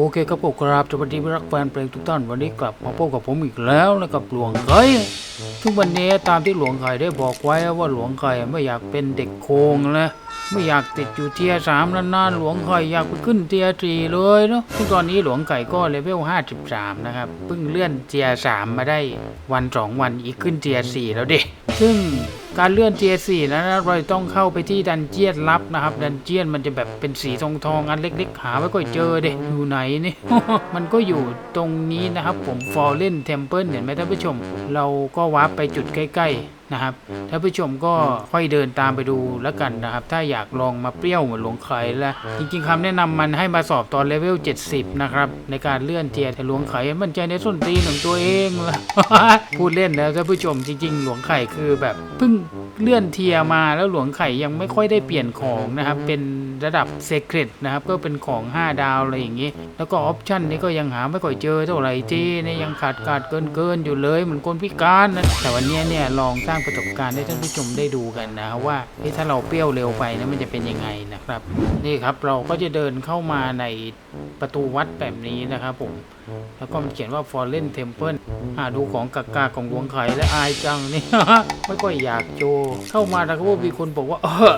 โอเคครับผมครับสวัสดีรักแฟนเพลงทุกท่านวันนี้กลับมาพบกับผมอีกแล้วนะครับหลวงไก่ทุกวันนี้ตามที่หลวงไก่ได้บอกไว้ว่าหลวงไก่ไม่อยากเป็นเด็กโคงนะไม่อยากติดอยู่เทียสามนานๆหลวงไก่อยากไปขึ้นเทียสี่เลยเนาะซึ่งตอนนี้หลวงไก่ก็เลเวล53นะครับเพิ่งเลื่อนเทียสามมาได้วันสองวันอีกขึ้นเทียสี่แล้วเด็ซึ่ง การเลื่อน t s 4 แล้วนะเราต้องเข้าไปที่ดันเจียนลับนะครับ ดันเจียนมันจะแบบเป็นสีทองทองอันเล็ก ๆ หาไม่ค่อยเจอเด็อยู่ไหนนี่ มันก็อยู่ตรงนี้นะครับผม Fallen Temple เห็นไหมท่านผู้ชม เราก็วาร์ปไปจุดใกล้ ๆ นะครับท่านผู้ชมก็ค่อยเดินตามไปดูแล้วกันนะครับ ถ้าอยากลองมาเปรี้ยวเหมือนหลวงไข่แล้วจริงๆคำแนะนำมันให้มาสอบตอนเลเวล 70 นะครับ ในการเลื่อนเทียร์แต่หลวงไข่มันใจในส้นตีนของตัวเองละพูดเล่นแล้วท่านผู้ชมจริง ๆ หลวงไข่คือแบบเพิ่งเลื่อนเทียร์มาแล้วหลวงไข่ยังไม่ค่อยได้เปลี่ยนของนะครับ เป็นระดับเซ c ร e t นะครับก็เป็นของ 5 ดาวอะไรอย่างงี้ แล้วก็ออปชั่นนี้ก็ยังหาไม่ค่อยเจอเท่าไหร่จีเนี่ยยังขาดขาดเกินเกินๆอยู่เลยเหมือนคนพิการนะแต่วันนี้เนี่ยลองสร้างประสบการณ์ให้ท่านผู้ชมได้ดูกันนะว่าเฮ้ยถ้าเราเปรี้ยวเร็วไปนะมันจะเป็นยังไงนะครับนี่ครับเราก็จะเดินเข้ามาในประตูวัดแบบนี้นะครับผมแล้วก็มันเขียนว่า Fallen Temple อ่าดูของกากาของหลวงไข่และอายจังนี่ ไม่ค่อยอยากโจเข้ามาแล้วก็มีคนบอกว่าเออ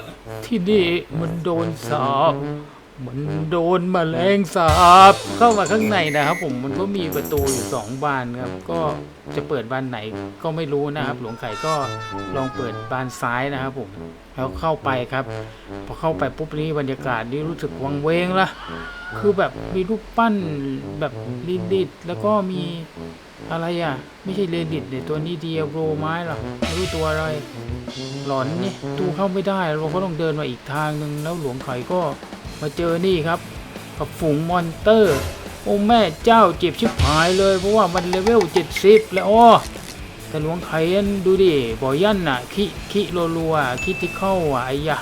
ที่นี่มันโดนสาบ มันโดนแมลงสาบเข้ามาข้างในนะครับ ผมมันก็มีประตูอยู่สองบานครับ ก็จะเปิดบานไหนก็ไม่รู้นะครับ หลวงไข่ก็ลองเปิดบานซ้ายนะครับ ผมแล้วเข้าไปครับ พอเข้าไปปุ๊บนี้บรรยากาศนี่รู้สึกวังเวงละคือแบบมีรูปปั้นแบบลินดิตแล้วก็มีอะไรอะ ไม่ใช่เลนดิตเนี่ยตัวนี้เดียโรไม้หรอไม่รู้ตัวอะไร หลอนนี่ตู้เข้าไม่ได้เราก็ต้องเดินมาอีกทางหนึ่งแล้วหลวงไข่ก็ มาเจอนี่ครับ กับฝูงมอนเตอร์ โอ้แม่เจ้าเจ็บชิบหายเลย เพราะว่ามันเลเวล 70 แล้วอ้อแต่หลวงไข่ยันดูดิบอยันน่ะคิคิโลลัวคิที่เข้าอะไอ้ยะ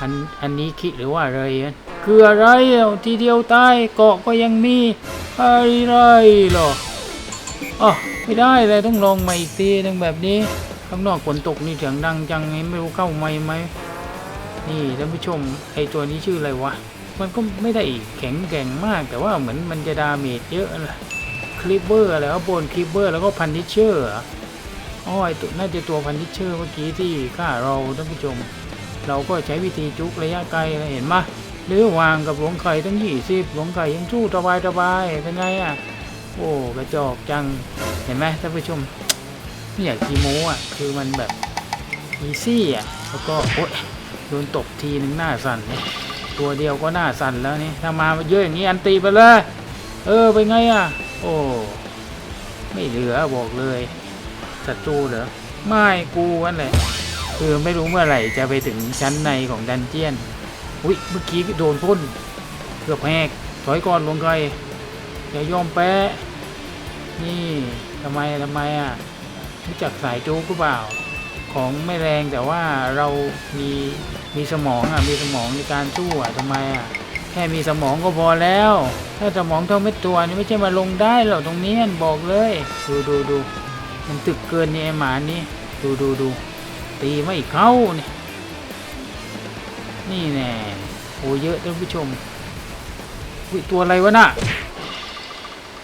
อันอันนี้คิหรือว่าอะไรคืออะไรอะทีเดียวตายเกาะก็ยังมีอะไรหรออ๋อไม่ได้เลยต้องลองใหม่อีกทีนึงแบบนี้ ข้างนอกฝนตกนี่เสียงดังจังไงไม่รู้เข้าไหมไหมนี่ท่านผู้ชมไอตัวนี้ชื่ออะไรวะ มันก็ไม่ได้แข็งแกร่งมาก แต่ว่าเหมือนมันจะดาเมจเยอะนะคลิปเบอร์อะไรก็บนคลิปเบอร์แล้วก็พันทิเชอร์อ๋อไอตัวน่าจะตัวพันทิเชอร์เมื่อกี้ที่ฆ่าเราท่านผู้ชม เราก็ใช้วิธีจุกระยะไกลเห็นไหมหรือวางกับหลวงไข่ตั้งยี่สิบหลวงไข่ยังสู้สบายสบายเป็นไงอะโอ้กระจอกจังเห็นไหมท่านผู้ชม ไม่อยากกีโมอะ คือมันแบบอีซี่อะ แล้วก็โอ๊ยโดนตบทีนึงหน้าสั่นเนี่ยตัวเดียวก็หน้าสั่นแล้วนี่ถ้ามาเยอะอย่างนี้อันตีไปเลย เออเป็นไงอะ โอ้ไม่เหลือบอกเลยศัตรูเหรอไม่กูกันแหละคือไม่รู้เมื่อไหร่จะไปถึงชั้นในของดันเจียนอุ้ยเมื่อกี้โดนพ่นเกือบแหกถอยก่อนลงไกลอย่ายอมแพ้นี่ทำไมทำไมอะ รู้จักสายจูกหรือเปล่า ของไม่แรงแต่ว่าเรามีมีสมองอะมีสมองในการสู้อะทำไมอะแค่มีสมองก็พอแล้ว ถ้าสมองเท่าเม็ดตัวนี่ไม่ใช่มาลงได้หรอกตรงนี้บอกเลย ดูดูดูมันตึกเกินนี่ไอหมานี่ดูดูดูตีไม่เข้าเนี่ยนี่แน่โอ้เยอะท่านผู้ชมอุ๊ยตัวอะไรวะน่ะ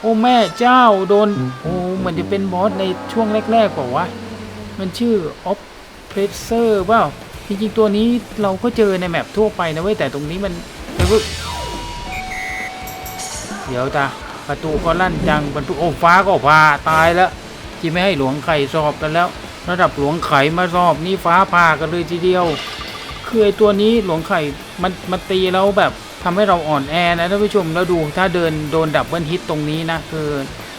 โอ้แม่เจ้าโดนโอ้ เหมือนจะเป็นบอสในช่วงแรกๆกว่าวะ มันชื่อออฟเพรสเซอร์เปล่าจริงๆตัวนี้เราก็เจอในแมปทั่วไปนะเว้ยแต่ตรงนี้มันเดี๋ยวตาประตูก็ลั่นจังประตูโอ้ฟ้าก็ผ่าตายแล้วที่ไม่ให้หลวงไข่สอบกันแล้ว ระดับหลวงไข่มาสอบนี่ฟ้าผ่ากันเลยทีเดียวคือไอตัวนี้หลวงไข่มันมันตีแล้วแบบทำให้เราอ่อนแอนะท่านผู้ชมแล้วดูถ้าเดินโดนดับเบิลฮิตตรงนี้นะคือ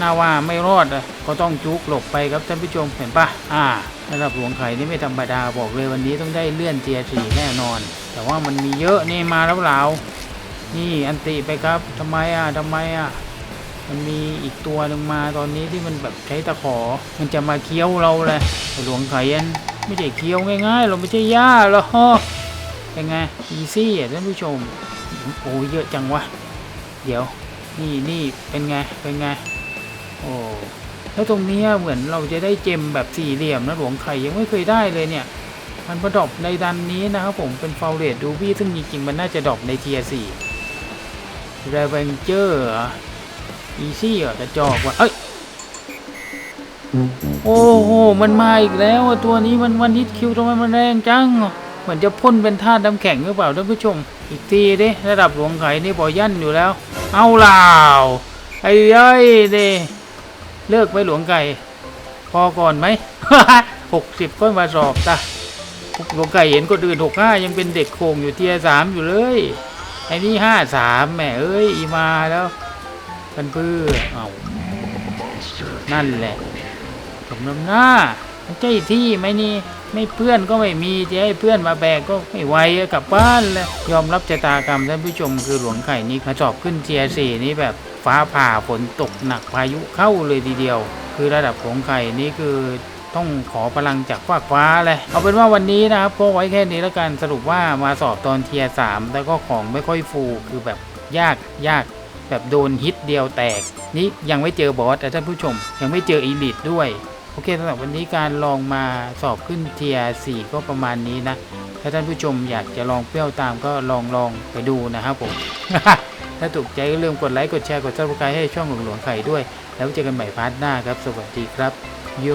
น่าว่าไม่รอดอะก็ต้องจุกหลบไปครับท่านผู้ชมเห็นปะอ่าระดับหลวงไข่นี่ไม่ธรรมดาบอกเลยวันนี้ต้องได้เลื่อนเทียสี่แน่นอน แต่ว่ามันมีเยอะนี่มาแล้วเรานี่อันติไปครับทำไมอะทำไมอะมันมีอีกตัวหนึ่งมาตอนนี้ที่มันแบบใช้ตะขอ มันจะมาเคี้ยวเราเลยหลวงไข่ยันไม่ใช่เคี้ยวง่ายๆเราไม่ใช่ย่าหรอกเป็นไงอีซี่อะท่านผู้ชมโอ้เยอะจังวะเดี๋ยวนี่นี่เป็นไงเป็นไง โอ้แล้วตรงนี้เหมือนเราจะได้เจมแบบสี่เหลี่ยมนะหลวงไข่ยังไม่เคยได้เลยเนี่ย มันประดอปในดันนี้นะครับผมเป็นฟาวเรตดูบี้ซึ่งจริงๆมันน่าจะดอปในเทียสี่เรเวนเจอร์อีซี่เหรอกระจอกว่ะเอ้ยโอ้โห มันมาอีกแล้วตัวนี้มันวันฮิตคิวทำไมมันแรงจังเหมือนจะพ่นเป็นธาตุน้ำแข็งหรือเปล่าท่านผู้ชม อีกทีดิระดับหลวงไข่นี่บอยั่นอยู่แล้ว เอาล่าไอ้ยัยเด เลิกไปหลวงไก่ พอก่อนไหมหกสิบก็มาสอบตะหลวงไก่เห็นคนอื่นหกห้ายังเป็นเด็กโคงอยู่เทียสามอยู่เลยไอ้นี่ห้าสามแหมเอ้ยอีมาแล้วกันเพื่อเอานั่นแหละสมน้ำหน้ามันใช่ที่ไหมนี่ไม่เพื่อนก็ไม่มีจะให้เพื่อนมาแบกก็ไม่ไหวกลับบ้านเลยยอมรับชะตากรรมท่านผู้ชมคือหลวงไข่นี่มาจอบขึ้นเทียสี่นี่แบบ ฟ้าผ่าฝนตกหนักพายุเข้าเลยทีเดียว คือระดับหลวงไข่นี่คือต้องขอพลังจากฟากฟ้าเลยเอาเป็นว่าวันนี้นะครับก็ไว้แค่นี้แล้วกันสรุปว่ามาสอบตอนเทียสามแล้วก็ของไม่ค่อยฟูคือแบบยากยากแบบโดนฮิตเดียวแตก นี่ยังไม่เจอบอสแต่ท่านผู้ชม ยังไม่เจออีลิทด้วย โอเคสำหรับวันนี้การลองมาสอบขึ้นเทียสี่ก็ประมาณนี้นะ ถ้าท่านผู้ชมอยากจะลองเปรี้ยวตามก็ลองลองไปดูนะครับผม ถ้าถูกใจก็ลืมกดไลค์กดแชร์กดซับสไครต์ให้ช่องหลวงหลวงไข่ด้วย แล้วเจอกันใหม่พาร์ทหน้าครับ สวัสดีครับ โย